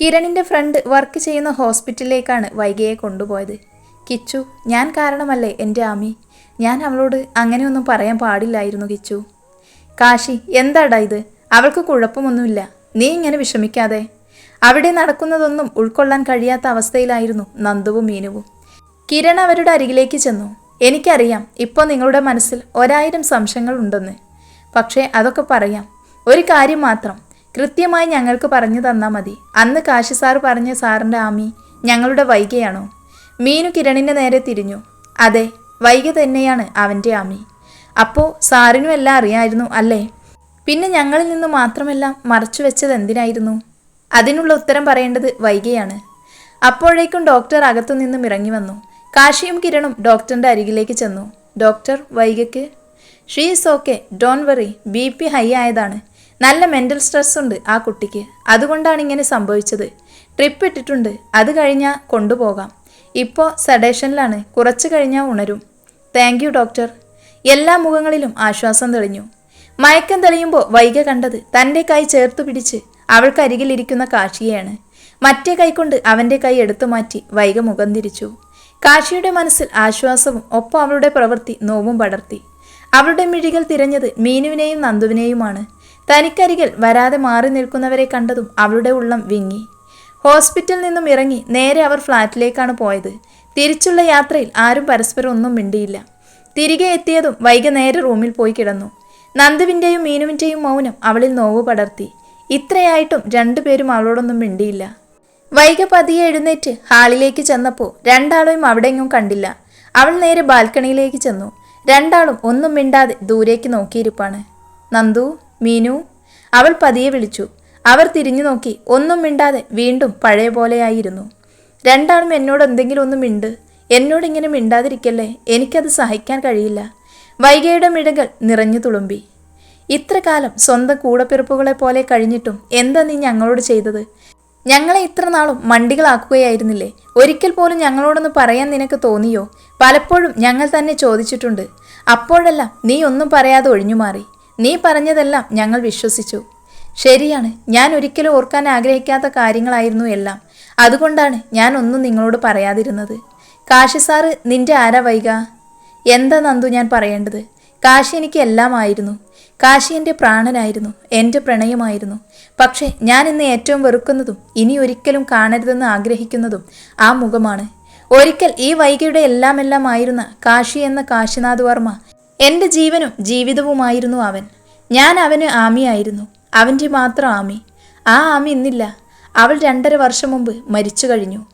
കിരണിന്റെ front work ചെയ്യുന്ന ഹോസ്പിറ്റലിലേക്കാണ് വൈകയെ കൊണ്ടുപോയത്. കിച്ചു ഞാൻ കാരണമല്ലേ എന്റെ ആമി? ഞാൻ അവളോട് അങ്ങനെയൊന്നും പറയാൻ പാടില്ലായിരുന്നു കിച്ചു. കാശി എന്താടാ ഇത്? അവൾക്ക് കുഴപ്പമൊന്നുമില്ല. നീ ഇങ്ങനെ വിഷമിക്കാതെ. അവിടെ നടക്കുന്നതൊന്നും ഉൾക്കൊള്ളാൻ കഴിയാത്ത അവസ്ഥയിലായിരുന്നു നന്ദുവും മീനുവും. കിരൺ അവരുടെ അരികിലേക്ക് ചെന്നു. എനിക്കറിയാം ഇപ്പോൾ നിങ്ങളുടെ മനസ്സിൽ ഒരായിരം സംശയങ്ങൾ ഉണ്ടെന്ന് പക്ഷേ അതൊക്കെ പറയാം. ഒരു കാര്യം മാത്രം. കൃത്യമായി ഞങ്ങൾക്ക് പറഞ്ഞു തന്നാൽ മതി. അന്ന് കാശി സാർ പറഞ്ഞ സാറിന്റെ ആമി ഞങ്ങളുടെ വൈകയാണോ? മീനു കിരണിന്റെ നേരെ തിരിഞ്ഞു. അതെ വൈക തന്നെയാണ് അവന്റെ ആമി. അപ്പോൾ സാറിനും എല്ലാം അറിയായിരുന്നു അല്ലേ? പിന്നെ ഞങ്ങളിൽ നിന്ന് മാത്രമെല്ലാം മറച്ചു വെച്ചത് എന്തിനായിരുന്നു? അതിനുള്ള ഉത്തരം പറയേണ്ടത് വൈകിയാണ്. അപ്പോഴേക്കും ഡോക്ടർ അകത്തുനിന്നും ഇറങ്ങി വന്നു. കാശിയും കിരണും ഡോക്ടറിന്റെ അരികിലേക്ക് ചെന്നു. Doctor വൈകയ്ക്ക് she is okay don't worry B P high ആയതാണ്. നല്ല മെന്റൽ സ്ട്രെസ് ഉണ്ട് ആ കുട്ടിക്ക്. അതുകൊണ്ടാണ് ഇങ്ങനെ സംഭവിച്ചത്. ട്രിപ്പ് ഇട്ടിട്ടുണ്ട്. അത് കഴിഞ്ഞാൽ കൊണ്ടുപോകാം. ഇപ്പോൾ സഡേഷനിലാണ് കുറച്ച് കഴിഞ്ഞാൽ ഉണരും. താങ്ക് ഡോക്ടർ എല്ലാ മുഖങ്ങളിലും ആശ്വാസം തെളിഞ്ഞു. മയക്കം തെളിയുമ്പോൾ വൈക കണ്ടത് തന്റെ കൈ ചേർത്തു പിടിച്ച് അവൾക്കരികിലിരിക്കുന്ന കാശിയെയാണ്. മറ്റേ കൈകൊണ്ട് അവന്റെ കൈ എടുത്തു മാറ്റി വൈക മുഖം തിരിച്ചു. കാശിയുടെ മനസ്സിൽ ആശ്വാസവും ഒപ്പം അവളുടെ പ്രവൃത്തി നോവും പടർത്തി. അവളുടെ മിഴികൾ തിരഞ്ഞത് മീനുവിനെയും നന്ദുവിനെയുമാണ്. തനിക്കരികിൽ വരാതെ മാറി നിൽക്കുന്നവരെ കണ്ടതും അവളുടെ ഉള്ളം വിങ്ങി. ഹോസ്പിറ്റലിൽ നിന്നും ഇറങ്ങി നേരെ അവർ ഫ്ലാറ്റിലേക്കാണ് പോയത്. തിരിച്ചുള്ള യാത്രയിൽ ആരും പരസ്പരം ഒന്നും മിണ്ടിയില്ല. തിരികെ എത്തിയതും വൈകുന്നേരം നേരെ റൂമിൽ പോയി കിടന്നു. നന്ദുവിന്റെയും മീനുവിന്റെയും മൗനം അവളിൽ നോവ് പടർത്തി. ഇത്രയായിട്ടും രണ്ടുപേരും അവളോടൊന്നും മിണ്ടിയില്ല. വൈക പതിയെ എഴുന്നേറ്റ് ഹാളിലേക്ക് ചെന്നപ്പോൾ രണ്ടാളെയും അവിടെയെങ്ങും കണ്ടില്ല. അവൾ നേരെ ബാൽക്കണിയിലേക്ക് ചെന്നു. രണ്ടാളും ഒന്നും മിണ്ടാതെ ദൂരേക്ക് നോക്കിയിരിപ്പാണ്. നന്ദു? മീനു. അവൾ പതിയെ വിളിച്ചു. അവർ തിരിഞ്ഞു നോക്കി. ഒന്നും മിണ്ടാതെ വീണ്ടും പഴയ പോലെയായിരുന്നു. രണ്ടാളും എന്നോട് എന്തെങ്കിലും ഒന്നും മിണ്ട്. എന്നോട് ഇങ്ങനെ മിണ്ടാതിരിക്കല്ലേ? എനിക്കത് സഹിക്കാൻ കഴിയില്ല. വൈകയുടെ മിടകൾ നിറഞ്ഞു തുളുമ്പി. ഇത്ര കാലം സ്വന്തം കൂടപ്പിറപ്പുകളെ പോലെ കഴിഞ്ഞിട്ടും എന്താ നീ ഞങ്ങളോട് ചെയ്തത്? ഞങ്ങളെ ഇത്ര നാളും മണ്ടികളാക്കുകയായിരുന്നില്ലേ? ഒരിക്കൽ പോലും ഞങ്ങളോടൊന്ന് പറയാൻ നിനക്ക് തോന്നിയോ? പലപ്പോഴും ഞങ്ങൾ തന്നെ ചോദിച്ചിട്ടുണ്ട്. അപ്പോഴെല്ലാം നീ ഒന്നും പറയാതെ ഒഴിഞ്ഞു മാറി നീ പറഞ്ഞതെല്ലാം ഞങ്ങൾ വിശ്വസിച്ചു. ശരിയാണ് ഞാൻ ഒരിക്കലും ഓർക്കാൻ ആഗ്രഹിക്കാത്ത കാര്യങ്ങളായിരുന്നു എല്ലാം. അതുകൊണ്ടാണ് ഞാൻ ഒന്നും നിങ്ങളോട് പറയാതിരുന്നത്. കാശി സാറ് നിന്റെ ആരാ വൈക? എന്താ നന്ദു ഞാൻ പറയേണ്ടത്? കാശി എനിക്ക് എല്ലാമായിരുന്നു. കാശി എന്റെ പ്രാണനായിരുന്നു എന്റെ പ്രണയമായിരുന്നു. പക്ഷേ ഞാൻ ഇന്ന് ഏറ്റവും വെറുക്കുന്നതും ഇനി ഒരിക്കലും കാണരുതെന്ന് ആഗ്രഹിക്കുന്നതും ആ മുഖമാണ്. ഒരിക്കൽ ഈ വൈകിയുടെ എല്ലാം എല്ലാം ആയിരുന്ന കാശി എന്ന കാശിനാഥ് വർമ്മ എന്റെ ജീവനും ജീവിതവുമായിരുന്നു അവൻ. ഞാൻ അവന് ആമിയായിരുന്നു. അവന്റെ മാത്രം ആമി. ആ ആമി ഇന്നില്ല. അവൾ രണ്ടര വർഷം മുമ്പ് മരിച്ചു കഴിഞ്ഞു.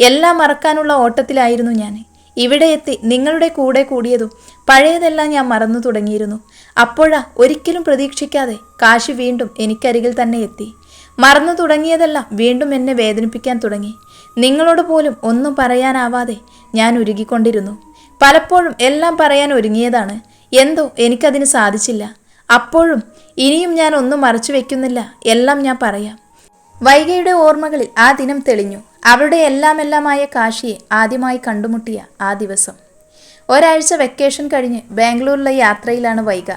എല്ലാം മറക്കാനുള്ള ഓട്ടത്തിലായിരുന്നു ഞാൻ. ഇവിടെ എത്തി നിങ്ങളുടെ കൂടെ കൂടിയതും പഴയതെല്ലാം ഞാൻ മറന്നു തുടങ്ങിയിരുന്നു. അപ്പോഴാ ഒരിക്കലും പ്രതീക്ഷിക്കാതെ കാശി വീണ്ടും എനിക്കരികിൽ തന്നെ എത്തി. മറന്നു തുടങ്ങിയതെല്ലാം വീണ്ടും എന്നെ വേദനിപ്പിക്കാൻ തുടങ്ങി. നിങ്ങളോട് പോലും ഒന്നും പറയാനാവാതെ ഞാൻ ഉരുകിക്കൊണ്ടിരുന്നു. പലപ്പോഴും എല്ലാം പറയാൻ ഒരുങ്ങിയതാണ്. എന്തോ എനിക്കതിന് സാധിച്ചില്ല. അപ്പോഴും ഇനിയും ഞാൻ ഒന്നും മറച്ചു വെക്കുന്നില്ല. എല്ലാം ഞാൻ പറയാം. വൈകയുടെ ഓർമ്മകളിൽ ആ ദിനം തെളിഞ്ഞു. അവരുടെ എല്ലാം എല്ലാമായ കാശിയെ ആദ്യമായി കണ്ടുമുട്ടിയ ആ ദിവസം. ഒരാഴ്ച വെക്കേഷൻ കഴിഞ്ഞ് ബാംഗ്ലൂരിലെ യാത്രയിലാണ് വൈക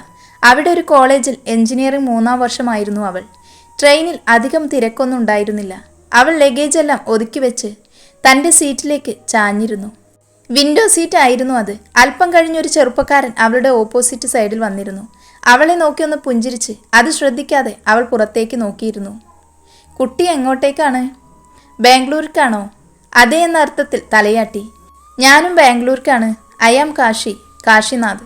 അവിടെ ഒരു കോളേജിൽ എഞ്ചിനീയറിംഗ് മൂന്നാം വർഷമായിരുന്നു അവൾ. ട്രെയിനിൽ അധികം തിരക്കൊന്നും ഉണ്ടായിരുന്നില്ല അവൾ ലഗേജ് എല്ലാം ഒതുക്കി വെച്ച് തന്റെ സീറ്റിലേക്ക് ചാഞ്ഞിരുന്നു. വിൻഡോ സീറ്റ് ആയിരുന്നു അത്. അല്പം കഴിഞ്ഞൊരു ചെറുപ്പക്കാരൻ അവളുടെ ഓപ്പോസിറ്റ് സൈഡിൽ വന്നിരുന്നു. അവളെ നോക്കി ഒന്ന് പുഞ്ചിരിച്ച് അത് ശ്രദ്ധിക്കാതെ അവൾ പുറത്തേക്ക് നോക്കിയിരുന്നു. കുട്ടി എങ്ങോട്ടേക്കാണ്? ബാംഗ്ലൂർക്കാണോ? അതേ എന്ന അർത്ഥത്തിൽ തലയാട്ടി. ഞാനും ബാംഗ്ലൂർക്കാണ്. I am Kashi. കാശിനാഥ്.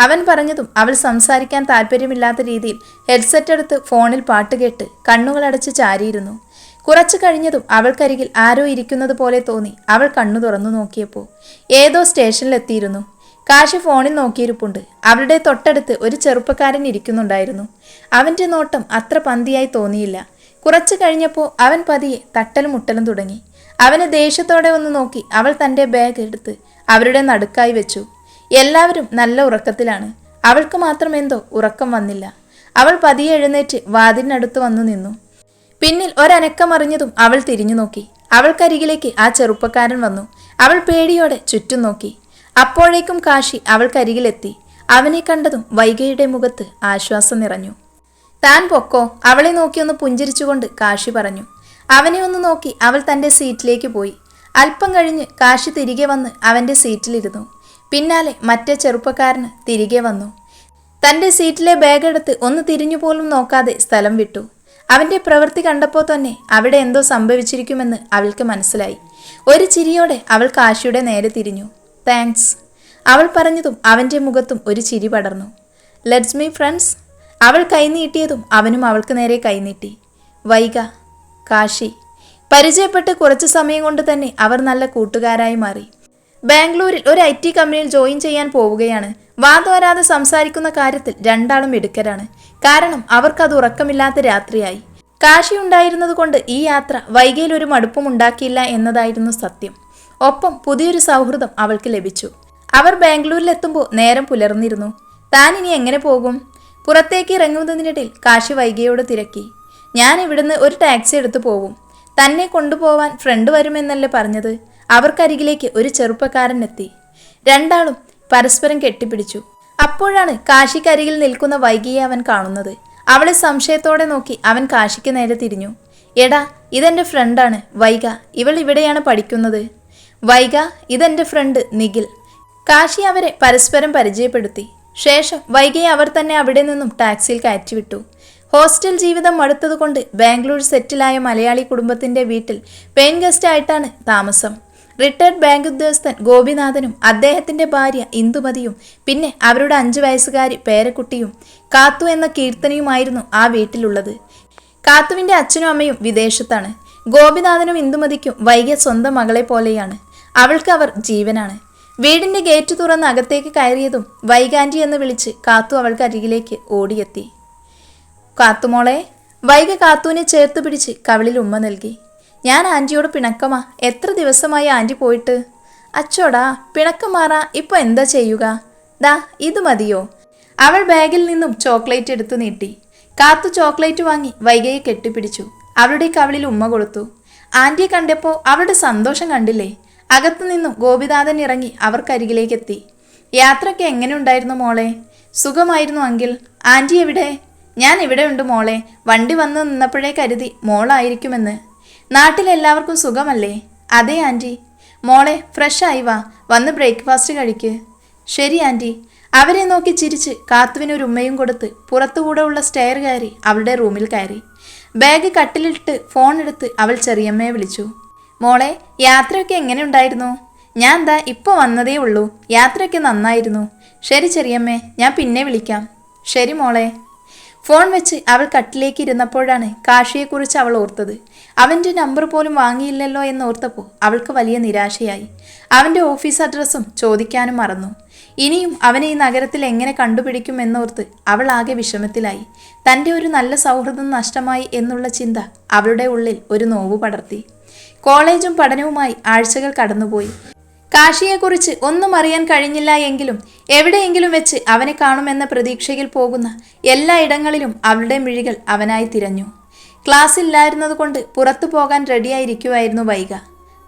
അവൻ പറഞ്ഞതും അവൾ സംസാരിക്കാൻ താല്പര്യമില്ലാത്ത രീതിയിൽ ഹെഡ്സെറ്റ് എടുത്ത് ഫോണിൽ പാട്ട് കേട്ട് കണ്ണുകളടച്ച് ചാരിയിരുന്നു. കുറച്ചു കഴിഞ്ഞതും അവൾക്കരികിൽ ആരോ ഇരിക്കുന്നത് പോലെ തോന്നി. അവൾ കണ്ണു തുറന്നു നോക്കിയപ്പോൾ ഏതോ സ്റ്റേഷനിലെത്തിയിരുന്നു. കാശി ഫോണിൽ നോക്കിയിരിപ്പുണ്ട്. അവളുടെ തൊട്ടടുത്ത് ഒരു ചെറുപ്പക്കാരൻ ഇരിക്കുന്നുണ്ടായിരുന്നു. അവന്റെ നോട്ടം അത്ര പന്തിയായി തോന്നിയില്ല. കുറച്ചു കഴിഞ്ഞപ്പോൾ അവൻ പതിയെ തട്ടലും മുട്ടലും തുടങ്ങി. അവനെ ദേഷ്യത്തോടെ ഒന്ന് നോക്കി അവൾ തന്റെ ബാഗ് എടുത്ത് അവരുടെ നടുക്കായി വെച്ചു. എല്ലാവരും നല്ല ഉറക്കത്തിലാണ്. അവൾക്ക് മാത്രം എന്തോ ഉറക്കം വന്നില്ല. അവൾ പതിയെ എഴുന്നേറ്റ് വാതിലിനടുത്ത് വന്നു നിന്നു. പിന്നിൽ ഒരനക്കമറിഞ്ഞതും അവൾ തിരിഞ്ഞു നോക്കി. അവൾക്കരികിലേക്ക് ആ ചെറുപ്പക്കാരൻ വന്നു. അവൾ പേടിയോടെ ചുറ്റും നോക്കി. അപ്പോഴേക്കും കാശി അവൾക്കരികിലെത്തി. അവനെ കണ്ടതും വൈകയുടെ മുഖത്ത് ആശ്വാസം നിറഞ്ഞു. താൻ പൊക്കോ? അവളെ നോക്കിയൊന്ന് പുഞ്ചിരിച്ചുകൊണ്ട് കാശി പറഞ്ഞു. അവനെ ഒന്ന് നോക്കി അവൾ തന്റെ സീറ്റിലേക്ക് പോയി. അല്പം കഴിഞ്ഞ് കാശി തിരികെ വന്ന് അവന്റെ സീറ്റിലിരുന്നു. പിന്നാലെ മറ്റേ ചെറുപ്പക്കാരന് തിരികെ വന്നു. തന്റെ സീറ്റിലെ ബാഗ് എടുത്ത് ഒന്ന് തിരിഞ്ഞു പോലും നോക്കാതെ സ്ഥലം വിട്ടു. അവന്റെ പ്രവൃത്തി കണ്ടപ്പോൾ തന്നെ അവിടെ എന്തോ സംഭവിച്ചിരിക്കുമെന്ന് അവൾക്ക് മനസ്സിലായി. ഒരു ചിരിയോടെ അവൾ കാശിയുടെ നേരെ തിരിഞ്ഞു. താങ്ക്സ്. അവൾ പറഞ്ഞതും അവന്റെ മുഖത്തും ഒരു ചിരി പടർന്നു. Let's me friends. അവൾ കൈനീട്ടിയതും അവനും അവൾക്ക് നേരെ കൈനീട്ടി വൈക കാശി. പരിചയപ്പെട്ട് കുറച്ച് സമയം കൊണ്ട് തന്നെ അവർ നല്ല കൂട്ടുകാരായി മാറി. ബാംഗ്ലൂരിൽ ഒരു ഐ ടി കമ്പനിയിൽ ജോയിൻ ചെയ്യാൻ പോവുകയാണ്. വാതോരാതെ സംസാരിക്കുന്ന കാര്യത്തിൽ രണ്ടാളും മിടുക്കരാണ്. കാരണം അവർക്കത് ഉറക്കമില്ലാത്ത രാത്രിയായി. കാശി ഉണ്ടായിരുന്നതുകൊണ്ട് ഈ യാത്ര വൈകയിൽ ഒരു മടുപ്പും ഉണ്ടാക്കിയില്ല എന്നതായിരുന്നു സത്യം. ഒപ്പം പുതിയൊരു സൗഹൃദം അവൾക്ക് ലഭിച്ചു. അവർ ബാംഗ്ലൂരിലെത്തുമ്പോൾ നേരം പുലർന്നിരുന്നു. താൻ ഇനി എങ്ങനെ പോകും? പുറത്തേക്ക് ഇറങ്ങുന്നതിനിടയിൽ കാശി വൈകിയോട് തിരക്കി. ഞാൻ ഇവിടുന്ന് ഒരു ടാക്സി എടുത്തു പോകും തന്നെ കൊണ്ടുപോവാൻ ഫ്രണ്ട് വരുമെന്നല്ലേ പറഞ്ഞത്? അവർക്കരികിലേക്ക് ഒരു ചെറുപ്പക്കാരൻ എത്തി. രണ്ടാളും പരസ്പരം കെട്ടിപ്പിടിച്ചു. അപ്പോഴാണ് കാശിക്കരികിൽ നിൽക്കുന്ന വൈകിയെ അവൻ കാണുന്നത്. അവളെ സംശയത്തോടെ നോക്കി അവൻ കാശിക്ക് നേരെ തിരിഞ്ഞു. എടാ ഇതെന്റെ ഫ്രണ്ടാണ് വൈഗ. ഇവൾ ഇവിടെയാണ് പഠിക്കുന്നത്. വൈഗ ഇതെന്റെ ഫ്രണ്ട് നിഖിൽ. കാശി അവരെ പരസ്പരം പരിചയപ്പെടുത്തി. ശേഷം വൈകിയെ അവർ തന്നെ അവിടെ നിന്നും ടാക്സിയിൽ കയറ്റിവിട്ടു. ഹോസ്റ്റൽ ജീവിതം മടുത്തതുകൊണ്ട് ബാംഗ്ലൂർ സെറ്റിലായ മലയാളി കുടുംബത്തിന്റെ വീട്ടിൽ പെയിൻ ഗസ്റ്റ് ആയിട്ടാണ് താമസം. റിട്ടയർഡ് ബാങ്ക് ഉദ്യോഗസ്ഥൻ ഗോപിനാഥനും അദ്ദേഹത്തിന്റെ ഭാര്യ ഇന്ദുമതിയും പിന്നെ അവരുടെ അഞ്ചു വയസ്സുകാരി പേരക്കുട്ടിയും കാത്തു എന്ന കീർത്തനയുമായിരുന്നു ആ വീട്ടിലുള്ളത്. കാത്തുവിന്റെ അച്ഛനും അമ്മയും വിദേശത്താണ്. ഗോപിനാഥനും ഇന്ദുമതിക്കും വൈകിയ സ്വന്തം മകളെ പോലെയാണ്. അവൾക്ക് അവർ ജീവനാണ്. വീടിന്റെ ഗേറ്റ് തുറന്ന് അകത്തേക്ക് കയറിയതും വൈകാന്റി എന്ന് വിളിച്ച് കാത്തു അവൾക്ക് അരികിലേക്ക് ഓടിയെത്തി. കാത്തുമോളെ വൈക കാത്തുവിനെ ചേർത്ത് പിടിച്ച് കവിളിൽ ഉമ്മ നൽകി. ഞാൻ ആന്റിയോട് പിണക്കമാ. എത്ര ദിവസമായി ആന്റി പോയിട്ട്? അച്ചോടാ പിണക്കം മാറാ. ഇപ്പൊ എന്താ ചെയ്യുക? ദാ ഇത് മതിയോ? അവൾ ബാഗിൽ നിന്നും ചോക്ലേറ്റ് എടുത്തു നീട്ടി. കാത്തു ചോക്ലേറ്റ് വാങ്ങി വൈകയെ കെട്ടിപ്പിടിച്ചു. അവളുടെ കവളിൽ ഉമ്മ കൊടുത്തു ആന്റിയെ കണ്ടപ്പോൾ അവളുടെ സന്തോഷം കണ്ടില്ലേ? അകത്തു നിന്നും ഗോപിനാഥൻ ഇറങ്ങി അവർക്കരികിലേക്കെത്തി. യാത്രയ്ക്ക് എങ്ങനെ ഉണ്ടായിരുന്നു മോളെ? സുഖമായിരുന്നു അങ്കിൽ ആന്റി എവിടെ? ഞാൻ ഇവിടെ ഉണ്ട് മോളെ. വണ്ടി വന്ന് നിന്നപ്പോഴേ കരുതി മോളായിരിക്കുമെന്ന്. നാട്ടിലെല്ലാവർക്കും സുഖമല്ലേ? അതെ ആന്റി മോളെ ഫ്രഷ് ആയി വാ. വന്ന് ബ്രേക്ക്ഫാസ്റ്റ് കഴിക്ക്. ശരി ആന്റി അവരെ നോക്കി ചിരിച്ച് കാത്തുവിനൊരു ഉമ്മയും കൊടുത്ത് പുറത്തുകൂടെ ഉള്ള സ്റ്റെയർ കയറി അവളുടെ റൂമിൽ കയറി. ബാഗ് കട്ടിലിട്ട് ഫോൺ എടുത്ത് അവൾ ചെറിയമ്മയെ വിളിച്ചു. മോളെ യാത്രയൊക്കെ എങ്ങനെ ഉണ്ടായിരുന്നു? ഞാൻ എന്താ ഇപ്പോൾ വന്നതേ ഉള്ളൂ. യാത്രയൊക്കെ നന്നായിരുന്നു. ശരി ചെറിയമ്മേ ഞാൻ പിന്നെ വിളിക്കാം. ശരി മോളെ. ഫോൺ വെച്ച് അവൾ കട്ടിലേക്ക് ഇരുന്നപ്പോഴാണ് കാഷിയെക്കുറിച്ച് അവൾ ഓർത്തത്. അവന്റെ നമ്പർ പോലും വാങ്ങിയില്ലല്ലോ എന്ന് ഓർത്തപ്പോൾ അവൾക്ക് വലിയ നിരാശയായി. അവന്റെ ഓഫീസ് അഡ്രസ്സും ചോദിക്കാനും മറന്നു. ഇനിയും അവനെ ഈ നഗരത്തിൽ എങ്ങനെ കണ്ടുപിടിക്കും എന്നോർത്ത് അവൾ ആകെ വിഷമത്തിലായി. തന്റെ ഒരു നല്ല സൗഹൃദം നഷ്ടമായി എന്നുള്ള ചിന്ത അവളുടെ ഉള്ളിൽ ഒരു നോവ് പടർത്തി. കോളേജും പഠനവുമായി ആഴ്ചകൾ കടന്നുപോയി. കാശിയെക്കുറിച്ച് ഒന്നും അറിയാൻ കഴിഞ്ഞില്ല എങ്കിലും എവിടെയെങ്കിലും വെച്ച് അവനെ കാണുമെന്ന പ്രതീക്ഷയിൽ പോകുന്ന എല്ലാ ഇടങ്ങളിലും അവളുടെ മിഴികൾ അവനായി തിരഞ്ഞു. ക്ലാസ് ഇല്ലായിരുന്നതുകൊണ്ട് പുറത്തു പോകാൻ റെഡിയായിരിക്കുമായിരുന്നു വൈക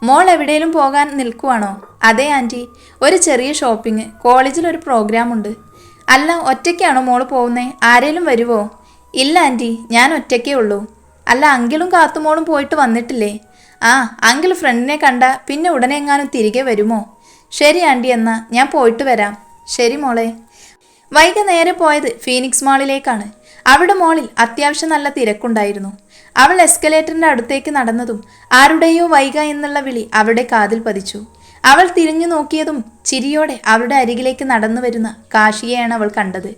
മോൾ എവിടെയും പോകാൻ നിൽക്കുവാണോ? അതെ ആന്റി ഒരു ചെറിയ ഷോപ്പിംഗ് കോളേജിൽ ഒരു പ്രോഗ്രാം ഉണ്ട്. അല്ല ഒറ്റയ്ക്കാണോ മോൾ പോകുന്നേ? ആരേലും വരുവോ? ഇല്ല ആന്റി ഞാൻ ഒറ്റയ്ക്കേ ഉള്ളൂ. അല്ല അങ്കിളും കാത്തുമോളും പോയിട്ട് വന്നിട്ടില്ലേ? ആ അങ്കിൾ ഫ്രണ്ടിനെ കണ്ട പിന്നെ ഉടനെ എങ്ങാനും തിരികെ വരുമോ? ശരി ആന്റി എന്നാ ഞാൻ പോയിട്ട് വരാം. ശരി മോളെ. വൈക നേരെ പോയത് ഫീനിക്സ് മാളിലേക്കാണ്. അവിടെ മോളിൽ അത്യാവശ്യം നല്ല തിരക്കുണ്ടായിരുന്നു. അവൾ എസ്കലേറ്ററിന്റെ അടുത്തേക്ക് നടന്നതും ആരുടെയോ വൈക എന്നുള്ള വിളി അവളുടെ കാതിൽ പതിച്ചു. അവൾ തിരിഞ്ഞു നോക്കിയതും ചിരിയോടെ അവളുടെ അരികിലേക്ക് നടന്നു വരുന്ന കാശിയെയാണ് അവൾ കണ്ടത്.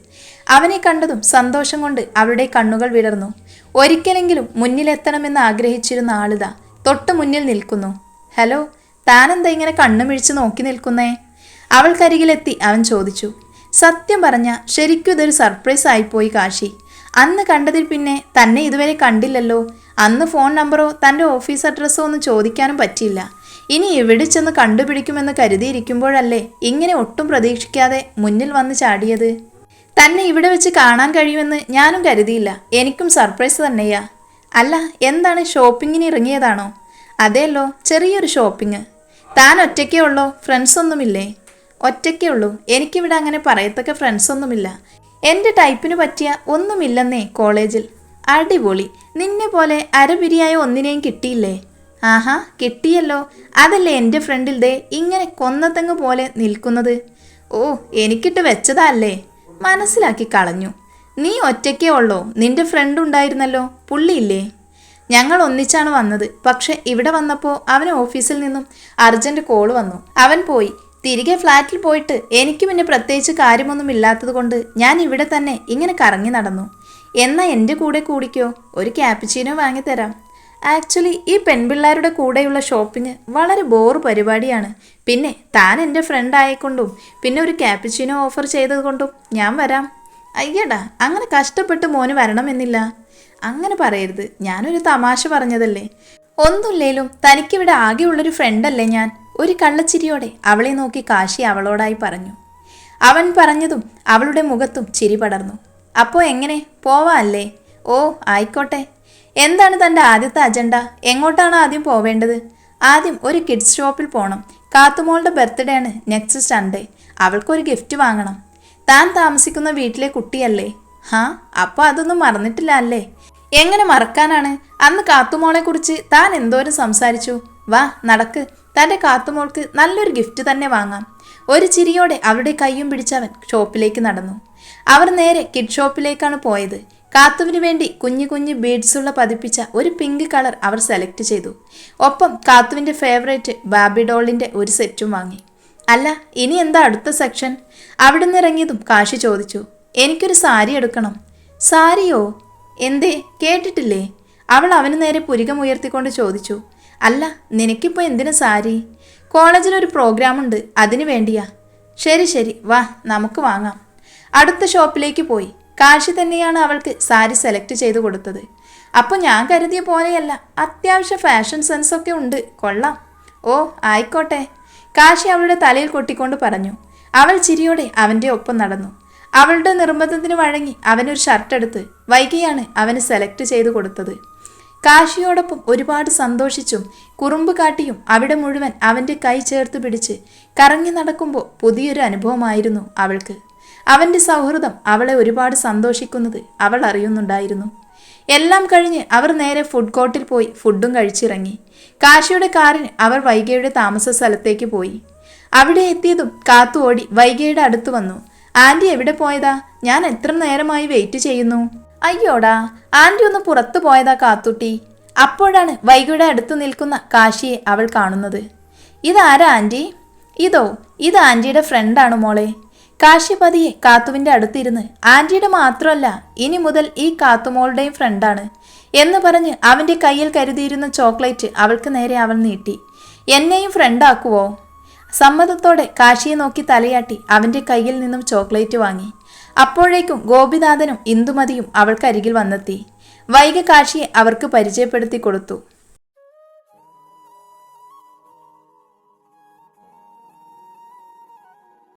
അവനെ കണ്ടതും സന്തോഷം കൊണ്ട് അവളുടെ കണ്ണുകൾ വിടർന്നു ഒരിക്കലെങ്കിലും മുന്നിലെത്തണമെന്ന് ആഗ്രഹിച്ചിരുന്ന ആളിതാ തൊട്ടു മുന്നിൽ നിൽക്കുന്നു. ഹലോ താനെന്താ ഇങ്ങനെ കണ്ണുമിഴിച്ച് നോക്കി നിൽക്കുന്നേ? അവൾക്കരികിലെത്തി അവൻ ചോദിച്ചു. സത്യം പറഞ്ഞ ശരിക്കും ഇതൊരു സർപ്രൈസ് ആയിപ്പോയി കാശി. അന്ന് കണ്ടതിൽ പിന്നെ തന്നെ ഇതുവരെ കണ്ടില്ലല്ലോ. അന്ന് ഫോൺ നമ്പറോ തന്റെ ഓഫീസ് അഡ്രസ്സോ ഒന്നും ചോദിക്കാനും പറ്റിയില്ല. ഇനി എവിടെ ചെന്ന് കണ്ടുപിടിക്കുമെന്ന് കരുതിയിരിക്കുമ്പോഴല്ലേ ഇങ്ങനെ ഒട്ടും പ്രതീക്ഷിക്കാതെ മുന്നിൽ വന്ന് ചാടിയത്? തന്നെ ഇവിടെ വെച്ച് കാണാൻ കഴിയുമെന്ന് ഞാനും കരുതിയില്ല. എനിക്കും സർപ്രൈസ് തന്നെയാ. അല്ല എന്താണ് ഷോപ്പിങ്ങിന് ഇറങ്ങിയതാണോ? അതെയല്ലോ ചെറിയൊരു ഷോപ്പിംഗ് താൻ ഒറ്റയ്ക്കേ ഉള്ളോ? ഫ്രണ്ട്സൊന്നുമില്ലേ ഒറ്റയ്ക്കേ ഉള്ളൂ. എനിക്കിവിടെ അങ്ങനെ പറയത്തക്ക ഫ്രണ്ട്സൊന്നുമില്ല എന്റെ ടൈപ്പിന് പറ്റിയ ഒന്നുമില്ലെന്നേ കോളേജിൽ. അടിപൊളി. നിന്നെ പോലെ അരപിരിയായ ഒന്നിനെയും കിട്ടിയില്ലേ? ആഹാ കിട്ടിയല്ലോ. അതല്ലേ എന്റെ ഫ്രണ്ടിൽ ദേ ഇങ്ങനെ കൊന്നത്തങ്ങ് പോലെ നിൽക്കുന്നത്. ഓ എനിക്കിട്ട് വെച്ചതല്ലേ മനസ്സിലാക്കി കളഞ്ഞു. നീ ഒറ്റയ്ക്കേ ഉള്ളോ? നിന്റെ ഫ്രണ്ട് ഉണ്ടായിരുന്നല്ലോ. പുള്ളിയില്ലേ? ഞങ്ങൾ ഒന്നിച്ചാണ് വന്നത്. പക്ഷെ ഇവിടെ വന്നപ്പോൾ അവന് ഓഫീസിൽ നിന്നും അർജന്റ് കോൾ വന്നു. അവൻ പോയി. തിരികെ ഫ്ലാറ്റിൽ പോയിട്ട് എനിക്ക് പിന്നെ പ്രത്യേകിച്ച് കാര്യമൊന്നും ഇല്ലാത്തത് കൊണ്ട് ഞാൻ ഇവിടെ തന്നെ ഇങ്ങനെ കറങ്ങി നടന്നു. എന്നാ എന്റെ കൂടെ കൂടിക്കോ? ഒരു ക്യാപ്പിച്ചീനോ വാങ്ങിത്തരാം ആക്ച്വലി ഈ പെൺപിള്ളേരുടെ കൂടെയുള്ള ഷോപ്പിംഗ് വളരെ ബോർ പരിപാടിയാണ്. പിന്നെ താൻ എന്റെ ഫ്രണ്ട് ആയിക്കൊണ്ടും പിന്നെ ഒരു ക്യാപ്പിച്ചീനോ ഓഫർ ചെയ്തത് കൊണ്ടും ഞാൻ വരാം. അയ്യടാ അങ്ങനെ കഷ്ടപ്പെട്ട് മോന് വരണമെന്നില്ല. അങ്ങനെ പറയരുത്. ഞാനൊരു തമാശ പറഞ്ഞതല്ലേ. ഒന്നുമില്ലേലും തനിക്കിവിടെ ആകെയുള്ളൊരു ഫ്രണ്ടല്ലേ ഞാൻ. ഒരു കള്ളച്ചിരിയോടെ അവളെ നോക്കി കാശി അവളോടായി പറഞ്ഞു. അവൻ പറഞ്ഞതും അവളുടെ മുഖത്തും ചിരി പടർന്നു. അപ്പോൾ എങ്ങനെ? പോവാ അല്ലേ? ഓ ആയിക്കോട്ടെ. എന്താണ് തന്റെ ആദ്യത്തെ അജണ്ട? എങ്ങോട്ടാണ് ആദ്യം പോവേണ്ടത്? ആദ്യം ഒരു കിഡ്സ് ഷോപ്പിൽ പോകണം കാത്തുമോളുടെ ബർത്ത്ഡേ ആണ് നെക്സ്റ്റ് സൺഡേ. അവൾക്കൊരു ഗിഫ്റ്റ് വാങ്ങണം. താൻ താമസിക്കുന്ന വീട്ടിലെ കുട്ടിയല്ലേ? ഹാ അപ്പോൾ അതൊന്നും മറന്നിട്ടില്ല അല്ലേ? എങ്ങനെ മറക്കാനാണ്? അന്ന് കാത്തുമോളെ കുറിച്ച് താൻ എന്തോരം സംസാരിച്ചു? വാ നടക്ക്. തന്റെ കാത്തുമോൾക്ക് നല്ലൊരു ഗിഫ്റ്റ് തന്നെ വാങ്ങാം. ഒരു ചിരിയോടെ അവരുടെ കൈയും പിടിച്ചവൻ ഷോപ്പിലേക്ക് നടന്നു. അവർ നേരെ കിഡ് ഷോപ്പിലേക്കാണ് പോയത്. കാത്തുവിന് വേണ്ടി കുഞ്ഞു കുഞ്ഞു ബീഡ്സുള്ള പതിപ്പിച്ച ഒരു പിങ്ക് കളർ അവർ സെലക്ട് ചെയ്തു. ഒപ്പം കാത്തുവിന്റെ ഫേവറേറ്റ് ബാബി ഡോളിന്റെ ഒരു സെറ്റും വാങ്ങി. അല്ല ഇനി എന്താ അടുത്ത സെക്ഷൻ അവിടുന്ന് ഇറങ്ങിയതും കാശി ചോദിച്ചു. എനിക്കൊരു സാരി എടുക്കണം. സാരിയോ? എന്തേ? കേട്ടിട്ടില്ലേ? അവൾ അവന് നേരെ പുരികം ഉയർത്തിക്കൊണ്ട് ചോദിച്ചു. അല്ല നിനക്കിപ്പോൾ എന്തിനു സാരി? കോളേജിലൊരു പ്രോഗ്രാമുണ്ട് അതിനു വേണ്ടിയാ. ശരി ശരി വാ നമുക്ക് വാങ്ങാം. അടുത്ത ഷോപ്പിലേക്ക് പോയി. കാശി തന്നെയാണ് അവൾക്ക് സാരി സെലക്ട് ചെയ്ത് കൊടുത്തത്. അപ്പോൾ ഞാൻ കരുതിയ പോലെയല്ല അത്യാവശ്യം ഫാഷൻ സെൻസൊക്കെ ഉണ്ട് കൊള്ളാം. ഓ ആയിക്കോട്ടെ. കാശി അവളുടെ തലയിൽ കൊട്ടിക്കൊണ്ട് പറഞ്ഞു അവൾ ചിരിയോടെ അവന്റെ ഒപ്പം നടന്നു. അവളുടെ നിർബന്ധത്തിന് വഴങ്ങി അവനൊരു ഷർട്ട് എടുത്ത് വൈകിയാണ് അവന് സെലക്ട് ചെയ്തു കൊടുത്തത്. കാശിയോടൊപ്പം ഒരുപാട് സന്തോഷിച്ചും കുറുമ്പ് കാട്ടിയും അവിടെ മുഴുവൻ അവന്റെ കൈ ചേർത്ത് പിടിച്ച് കറങ്ങി നടക്കുമ്പോൾ പുതിയൊരു അനുഭവമായിരുന്നു അവൾക്ക്. അവന്റെ സൗഹൃദം അവളെ ഒരുപാട് സന്തോഷിക്കുന്നത് അവൾ അറിയുന്നുണ്ടായിരുന്നു. എല്ലാം കഴിഞ്ഞ് അവർ നേരെ ഫുഡ് കോർട്ടിൽ പോയി ഫുഡും കഴിച്ചിറങ്ങി. കാശിയുടെ കാറിന് അവർ വൈഗയുടെ താമസ സ്ഥലത്തേക്ക് പോയി. അവിടെ എത്തിയതും കാത്തു ഓടി വൈഗയുടെ അടുത്ത് വന്നു. ആന്റി എവിടെ പോയതാ? ഞാൻ എത്ര നേരമായി വെയിറ്റ് ചെയ്യുന്നു? അയ്യോടാ ആന്റി ഒന്ന് പുറത്തു പോയതാ കാത്തുട്ടി. അപ്പോഴാണ് വൈഗയുടെ അടുത്ത് നിൽക്കുന്ന കാശിയെ അവൾ കാണുന്നത്. ഇതാരാ ആന്റി? ഇതോ ഇത് ആന്റിയുടെ ഫ്രണ്ടാണ് മോളെ. കാശി പതിയെ കാത്തുവിന്റെ അടുത്തിരുന്ന് ആന്റിയുടെ മാത്രമല്ല ഇനി മുതൽ ഈ കാത്തുമോളുടെയും ഫ്രണ്ടാണ് എന്ന് പറഞ്ഞ് അവന്റെ കയ്യിൽ കരുതിയിരുന്ന ചോക്ലേറ്റ് അവൾക്ക് നേരെ അവൾ നീട്ടി. എന്നെയും ഫ്രണ്ടാക്കുവോ? സമ്മതത്തോടെ കാശിയെ നോക്കി തലയാട്ടി അവന്റെ കയ്യിൽ നിന്നും ചോക്ലേറ്റ് വാങ്ങി. അപ്പോഴേക്കും ഗോപിനാഥനും ഇന്ദുമതിയും അവൾക്കരികിൽ വന്നെത്തി. വൈകി കാശിയെ അവർക്ക് പരിചയപ്പെടുത്തി കൊടുത്തു.